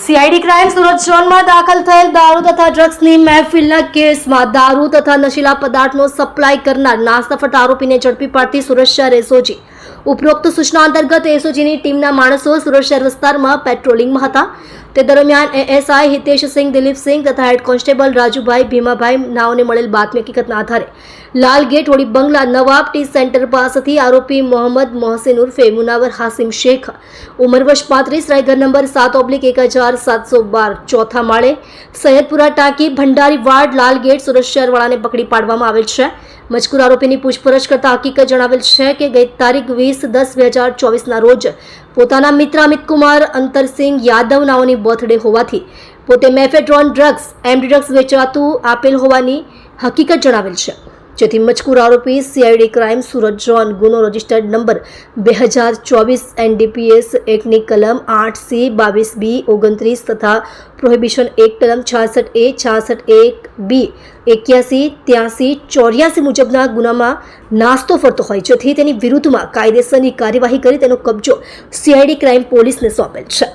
CID crime Surat ઝોનમાં દાખલ થયેલ દારૂ તથા ડ્રગ્સની મહેફિલના કેસમાં દારૂ તથા નશીલા પદાર્થનો સપ્લાય કરનાર નાસ્તા આરોપીને ઝડપી પાડતી સુરત શહેરે એસઓજી ઉપરોક્ત સૂચના અંતર્ગત એસઓજીની ટીમના માણસો સુરત શહેર વિસ્તારમાં પેટ્રોલિંગમાં હતા. તે દરમિયાન એએસઆઈ હિતેશસિંહ દિલીપસિંહ તથા હેડ કોન્સ્ટેબલ રાજુભાઈ ભીમાભાઈ નાઓને મળેલ બાતમી હકીકતના આધારે લાલગેટ હોળી બંગલા નવાબ ટી સેન્ટર પાસેથી આરોપી મોહમ્મદ મોહસિન ઉર્ફે મુનાવર હાસિમ શેખ ઉંમર પાંત્રીસ રાયગર નંબર સાત ઓબ્લિક એક હજાર સાતસો બાર ચોથા માળે સૈયદપુરા ટાંકી ભંડારી વાડ લાલગેટ સુરત શહેરવાળાને પકડી પાડવામાં આવેલ છે. મજકૂર આરોપીની પૂછપરછ કરતા હકીકત જણાવેલ છે કે ગઈ તારીખ વીસ દસ બે હજાર ચોવીસના રોજ પોતાના મિત્ર અમિત કુમાર અંતરસિંહ યાદવ નાઓની બર્થડે હોવાથી પોતે મેફેડ્રોન ડ્રગ્સ એમડી ડ્રગ્સ વેચાતું આપેલ હોવાની હકીકત જણાવેલ છે. જેથી મજકૂર આરોપી સીઆઈડી ક્રાઇમ સુરત ઝોન ગુનો રજિસ્ટર્ડ નંબર બે હજાર ચોવીસ એનડીપીએસ એકની કલમ આઠ સી બાવીસ બી ઓગણત્રીસ તથા પ્રોહિબિશન એક કલમ છાસઠ એ છાસઠ એક બી એક્યાસી ત્યાસી ચોર્યાસી મુજબના ગુનામાં નાસ્તો ફરતો હોય જેથી તેની વિરુદ્ધમાં કાયદેસરની કાર્યવાહી કરી તેનો કબજો સીઆઈડી ક્રાઇમ પોલીસને સોંપેલ છે.